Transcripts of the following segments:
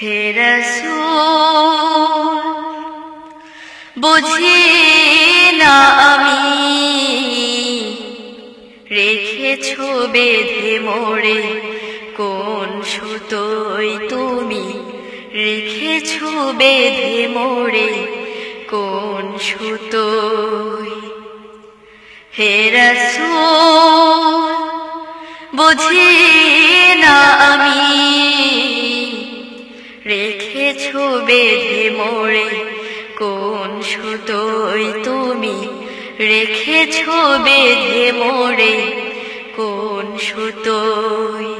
হে রসূল বুঝি না আমি রেখেছ বেঁধে মোড়ে কোন সুতোই তুমি? রেখেছ বেঁধে মোড়ে কোন সুতোই? হে রসূল বুঝি না বেঁধে মোড়ে কোন সুতোই তুমি রেখেছ বেঁধে মোড়ে কোন সুতোই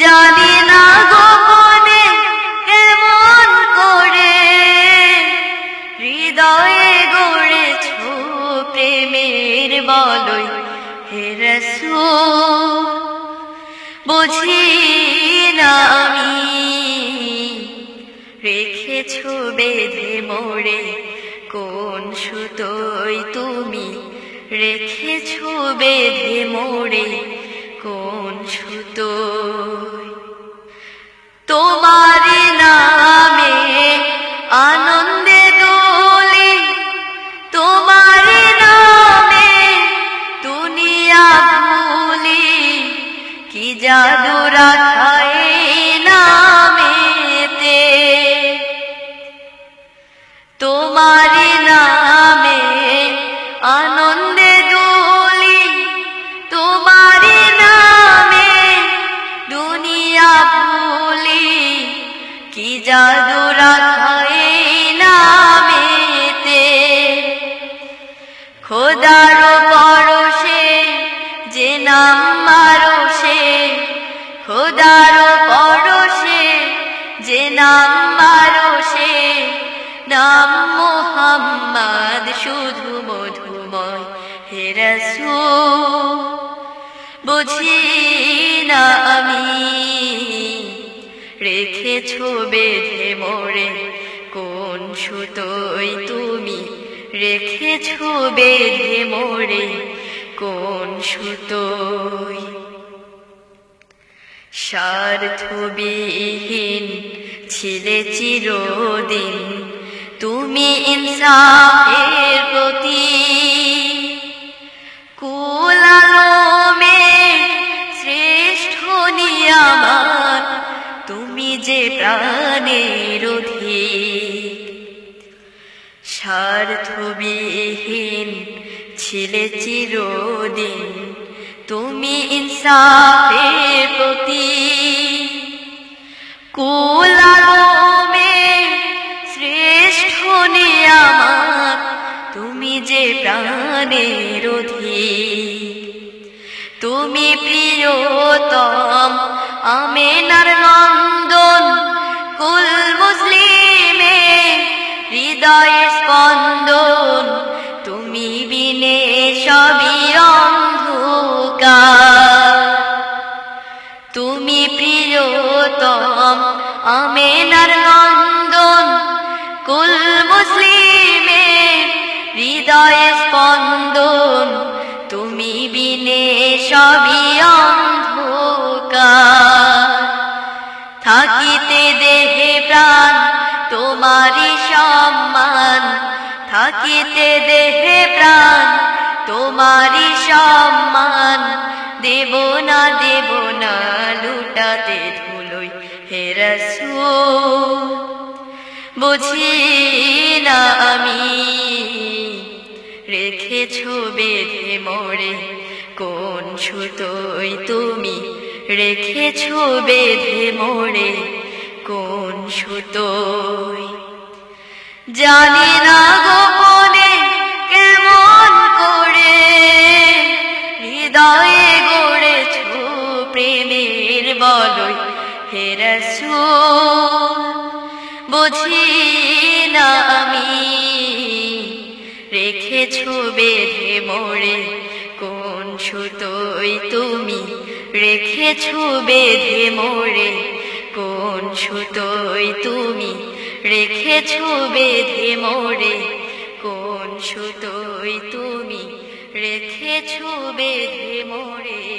জানি না গোপনে কেমন করে। হৃদয়ে গড়েছ প্রেমের বলই হে রসূল। বুঝি না আমি রেখেছ বেঁধে মোড়ে। কোন সুতোই তুমি রেখেছ বেঁধে মোড়ে? কোন সুতোই? তোমার নামে আনন্দে দোলে, তোমার নামে দুনিয়া ভুলি। কি জাদু রাখায় তোমার নামে আনন্দে দোলি, তোমার নামে দুনিয়া ভুলি কি জাদু রাখায় নামেতে? খোদার পরশে যে নাম মারসে খোদার পরশে না আমি। রেখেছ বেঁধে মোড়ে কোন সুতোই তুমি? রেখেছ বেঁধে মোড়ে কোন সুতোই? স্বার্থবিহীন ছিলে চিরদিন, তুমি ইনসাফের প্রতি স্বার্থবিহীন ছিলে চিরদিন। তুমি ইনসাফের প্রতি কুলালমে শ্রেষ্ঠ নিয়ামত। তুমি যে প্রাণের তুমি প্রিয়তম আমেনার নন্দন। কুল মুসলিমে হৃদয় স্পন্দন। সবই অন্ধকার। তুমি প্রিয়তম আমেনার নন্দন, কুল মুসলিমে হৃদয় স্পন্দন। তুমি বিনে সবই অন্ধকার। থাকিতে দেহে প্রাণ, তোমারই সম্মান। থাকিতে দেহে প্রাণ তোমারই সম্মান। দেব না দেব না, লুটাতে ধুলোই হে রসূল। বুঝি না আমি রেখেছ বেঁধে মোড়ে কোন সুতোই তুমি রেখেছ বেঁধে মোড়ে কোন সুতোই জানি না প্রেমের বলই হে রসূল, বুঝি না আমি রেখেছ বেঁধে মোড়ে কোন সুতোই তুমি? রেখেছ বেঁধে মোড়ে কোন সুতোই তুমি? রেখেছ বেঁধে মোড়ে কোন সুতোই তুমি? রেখেছ বেঁধে মোড়ে